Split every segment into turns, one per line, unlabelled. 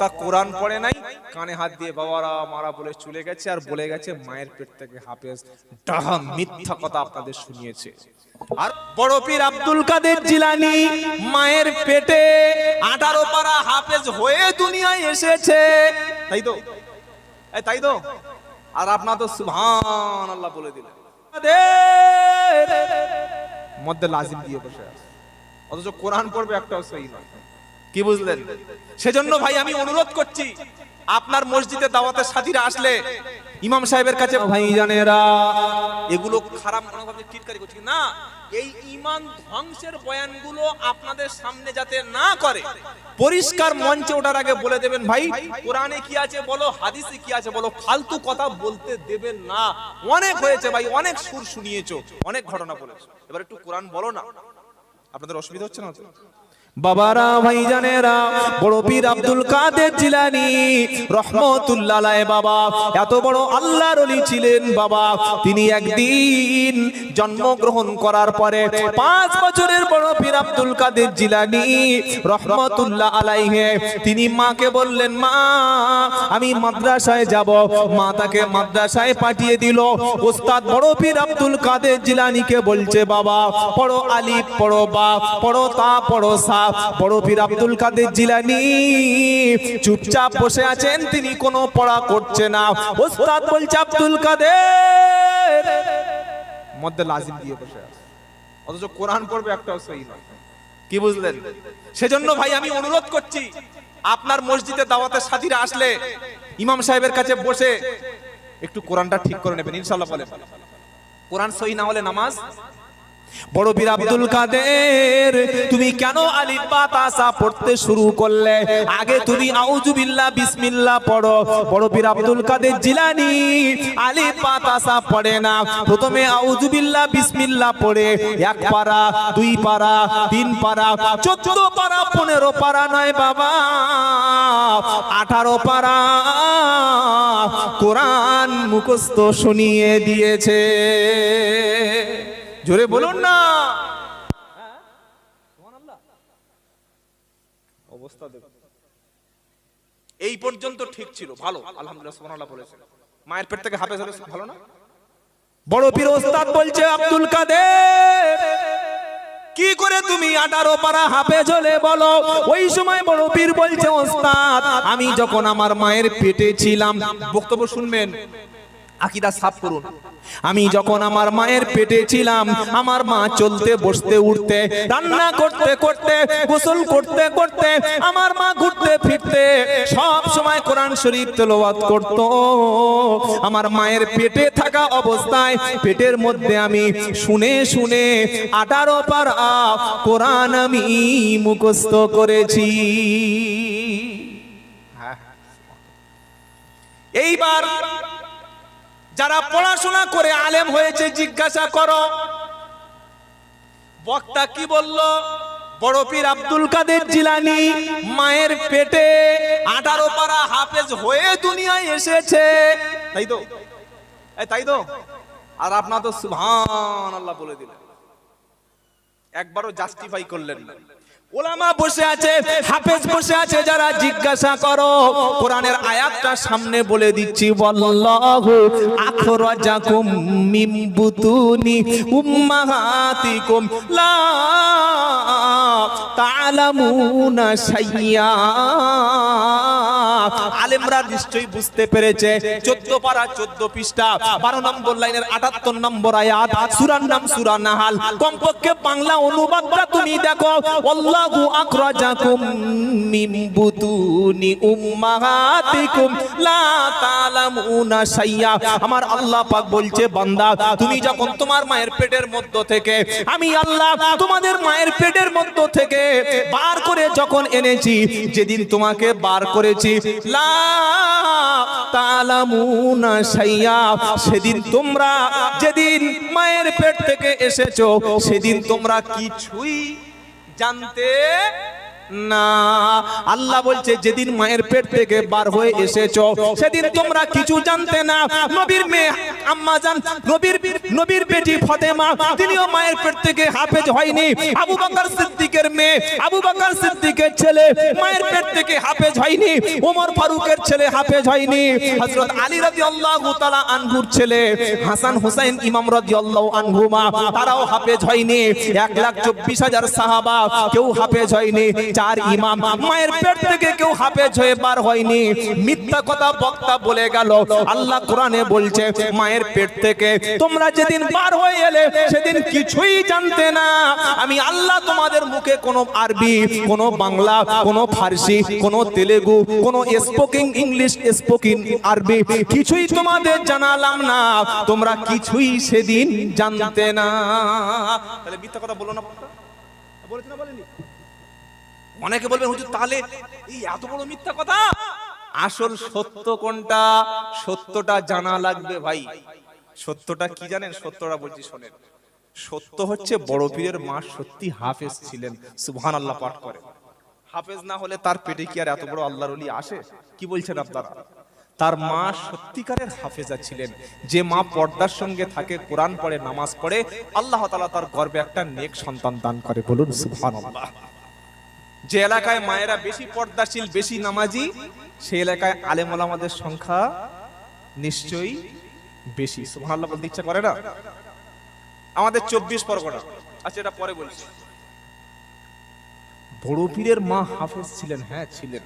তা কোরআন পড়ে নাই, কানে হাত দিয়ে বাবারা মারা বলে চলে গেছে আর বলে গেছে মায়ের পেট থেকে হাফেজ। ডাহা মিথ্যা কথা আপনাদের শুনিয়েছে। আর বড় পীর আব্দুল কাদের জিলানি মায়ের পেটে আঠারো পারা হাফেজ হয়ে দুনিয়ায় এসেছে। তাই তো? তাই তো? আর আপনার তো সুবহান আল্লাহ বলে দিলেন। মধ্যে লাজিম দিয়ে বসে আছে। অথচ কোরআন পড়বে একটাও সহি নয়। কি বুঝলেন? সেজন্য ভাই, আমি অনুরোধ করছি, আপনার মসজিদে দাওয়াতের সাথীরা আসলে ইমাম সাহেবের কাছে ভাই জানেরা এগুলো খারাপ মনোভাবে টিটকারি করছি। না, এই ইমান ধ্বংসের বয়ানগুলো আপনাদের সামনে যাতে না করে, পরিষ্কার মঞ্চে ওঠার আগে বলে দেবেন, ভাই, কোরআনে কি আছে বলো, হাদিসে কি আছে বলো, ফালতু কথা বলতে দেবেন না। অনেক হয়েছে ভাই, অনেক সুর শুনিয়েছো, অনেক ঘটনা বলেছ। এবার একটু কোরআন বলো না। আপনাদের অসুবিধা হচ্ছে না?
বাবারা, ভাইজানেরা, বড় পীর আব্দুল কাদের জিলানি, রহমতুল্লাহ বাবা, এত বড় আল্লাহর ওলি ছিলেন বাবা। তিনি একদিন জন্মগ্রহণ করার পরে পাঁচ বছরের বড় পীর আব্দুল কাদের জিলানি, রহমতুল্লাহ আলাইহি, তিনি মাকে বললেন, মা, আমি মাদ্রাসায় যাব। মা তাকে মাদ্রাসায় পাঠিয়ে দিল। ওস্তাদ বড় পীর আব্দুল কাদের জিলানিকে বলছে, বাবা, পড়ো আলিফ, পড়ো বা, পড়ো তা, পড়ো সা। চুপচাপ বসে আছেন, তিনি কোনো পড়া করছে না। ওস্তাদ বলছে, আব্দুল কাদের!
মধ্যে লাজিম দিয়ে বসে আছে। অথচ কোরআন পড়বে কি বুঝলেন? সেজন্য ভাই, আমি অনুরোধ করছি, আপনার মসজিদে দাওয়াতের সাথীরা আসলে ইমাম সাহেবের কাছে বসে একটু কোরআনটা ঠিক করে নেবেন ইনশাল্লাহ বলেন। কোরআন সহি না হলে নামাজ
বড় পীর আব্দুল কাদের, তুমি কেন আলিফ বা পড়তে শুরু করলে? আগে তুমি আউযু বিল্লাহ বিসমিল্লাহ পড়ো। বড় পীর আব্দুল কাদের জিলানি আলিফ বা পড়ে না। প্রথমে আউযু বিল্লাহ বিসমিল্লাহ পড়ে। এক পারা, দুই পারা, তিন পারা, চোদ্দ পারা, পনেরো পারা নয় বাবা। আঠারো পারা কোরআন মুখস্থ শুনিয়ে দিয়েছে। জোরে বলুন না।
অবস্থা দেখুন। এই পর্যন্ত ঠিক ছিল ভালো আলহামদুলিল্লাহ সুবহানাল্লাহ বলেছেন। মায়ের পেট থেকে হাফেজ হলে ভালো না?
বড় পীর ওস্তাদ বলছে আব্দুল কাদের কি করে তুমি আঠারো পারা হাফেজ হলে বলো? ওই সময় বড় পীর বলছে ওস্তাদ আমি যখন আমার মায়ের পেটে ছিলাম। বক্তব্য শুনবেন। আকিদা সাফ করুন। আমি যখন আমার মায়ের পেটে ছিলাম, আমার মা চলতে, বসতে, উঠতে, রান্না করতে করতে, গোসল করতে করতে, আমার মা ঘুরতে, ফিরতে, সব সময় কোরআন শরীফ তেলাওয়াত করত। আমার মায়ের পেটে থাকা অবস্থায়, পেটের মধ্যে আমি শুনে শুনে আঠারো পারা কোরআন আমি মুখস্থ করেছি। এইবার যারা পড়াশোনা করে আলেম হয়েছে, জিজ্ঞাসা করো। বক্তা কি বলল? বড় পীর আব্দুল কাদের জিলানি মায়ের পেটে আঠারো পারা হাফেজ হয়ে দুনিয়ায় এসেছে।
তাই তো? তাই তো? আর আপনার তো সুবহান আল্লাহ বলে দিলেন। একবারও জাস্টিফাই করলেন না।
ওলামা বসে আছে, হাফেজ বসে আছে, যারা জিজ্ঞাসা করো, কোরআনের আয়াতটা সামনে বলে দিচ্ছি বল্লাহু আখরাজাকুম মিম বুতুনি উম্মাহাতিকুম লা তাআলামুনা শাইয়া আলেমরা নিশ্চয়ই বুঝতে পেরেছে। 14 পারা 14 পৃষ্ঠা 12 নম্বর লাইনের 78 নম্বর আয়াত, সূরার নাম সূরা নাহাল। কমপক্ষে বাংলা অনুবাদটা তুমি দেখো মিন বুতুনি উম্মাহাতিকুম লা তাআলামুনা শাইয়া। আমার আল্লাহ পাক বলছে, বান্দা, তুমি যখন তোমার মায়ের পেটের মধ্য থেকে, আমি আল্লাহ তোমাদের মায়ের পেটের মধ্য থেকে বার করে যখন এনেছি, যেদিন তোমাকে বার করেছি লা শাইয়া সেদিন তোমরা যেদিন মায়ের পেট থেকে এসেছ সেদিন তোমরা কিছুই
জানতে
না। আল্লাহ বলছে, যেদিন মায়ের পেট থেকে বার হয়ে এসেছ, সেদিন তোমরা কিছু জানতে না। নবীর মেয়ে আম্মা জান, নবীর নবীর বেটি ফাতেমা, তিনিও মায়ের পেট থেকে হাফেজ হয়নি। আবু বকর সিদ্দিকের মেয়ে, আবু বকর সিদ্দিকের ছেলে মায়ের পেট থেকে হাফেজ হয়নি। ওমর ফারুকের ছেলে হাফেজ হয়নি। হযরত আলী রাদিয়াল্লাহু তাআলা আনহুর ছেলে, হাসান হুসাইন ইমাম রাদিয়াল্লাহু আনহুমা, তারাও হাফেজ হয়নি। এক লাখ চব্বিশ হাজার সাহাবা কেউ হাফেজ হয়নি। চার ইমাম মায়ের পেট থেকে কেউ হাফেজ হয়ে বার হয়নি। মিথ্যা কথা বক্তা বলে গেল আল্লাহ কোরআনে বলছে মায়ের পেট থেকে তোমরা যেদিন বার হয়ে এলে সেদিন কিছুই জানতে না। আমি আল্লাহ তোমাদের মুখে কোনো আরবি কোনো বাংলা কোনো ফার্সি কোনো তেলেগু কোনো স্পোকিং ইংলিশ স্পোকিং আরবি কিছুই তোমাদের জানালাম না। তোমরা কিছুই সেদিন জানতে না।
তাহলে মিথ্যা কথা বলো না। বলেছে না বলেনি? অনেকে বলবেন, হুজুর, তাহলে এই এত বড় মিথ্যা কথা? আসল সত্য কোনটা? সত্যটা জানা লাগবে ভাই। সত্যটা কি জানেন? সত্যটা বলছি, শোনেন। সত্য হচ্ছে বড় পীরের মা সত্যি হাফেজ ছিলেন সুবহান আল্লাহ পাঠ করে। হাফেজ না হলে তার পেটে কি আর এত বড় আল্লাহর আসে? কি বলছেন আপনারা? তার মা সত্যিকারের হাফেজা ছিলেন। যে মা পর্দার সঙ্গে থাকে, কোরআন পড়ে, নামাজ পড়ে, আল্লাহ তাআলা তার গর্বে একটা নেক সন্তান দান করে, বলুন, সুবহানাল্লাহ। যে এলাকায় মায়েরা বেশি পর্দাশীল, বেশি নামাজি, সেই এলাকায় আলেম ওলামাদের সংখ্যা নিশ্চয়ই বেশি। সুবহানাল্লাহ ইচ্ছা করে না? আমাদের চব্বিশ পরগনা। আচ্ছা এটা পরে বলছি। বড় পীরের মা হাফেজ ছিলেন হ্যাঁ ছিলেন।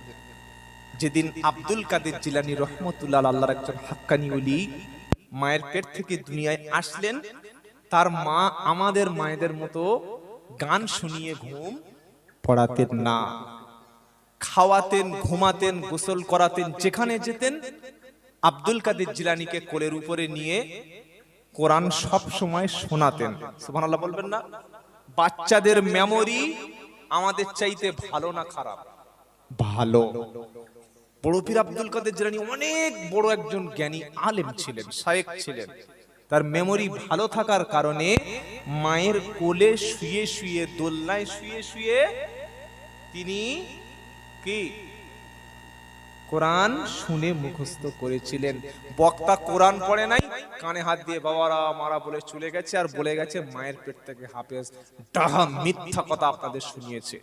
যেদিন আব্দুল কাদের জিলানি রহমতুল্লাহ আল্লাহর একজন হাক্কানি ওলি মায়ের পেট থেকে দুনিয়ায় আসলেন, তার মা আমাদের মায়েদের মতো গান শুনিয়ে ঘুম পড়াতেন না। খাওয়াতেন, ঘুমাতেন, গোসল করাতেন, যেখানে যেতেন, আব্দুল কাদের জিলানিকে কোলের উপরে নিয়ে কোরআন সব সময় শোনাতেন। সুবহানাল্লাহ বলবেন না? বাচ্চাদের মেমোরি আমাদের চাইতে ভালো না খারাপ? ভালো। বড় পীর আব্দুল কাদের জিলানী অনেক বড় একজন জ্ঞানী, আলেম ছিলেন, শায়েক ছিলেন। তার মেমোরি ভালো থাকার কারণে মায়ের কোলে শুয়ে শুয়ে, দোলনায় শুয়ে শুয়ে তিনি কি? কোরআন শুনে মুখস্থ করেছিলেন। বক্তা কোরআন পড়ে নাই, কানে হাত দিয়ে বাবারা মারা বলে চলে গেছে আর বলে গেছে মায়ের পেট থেকে হাফেজ। ডাহা মিথ্যা কথা আপনাদের শুনিয়েছে।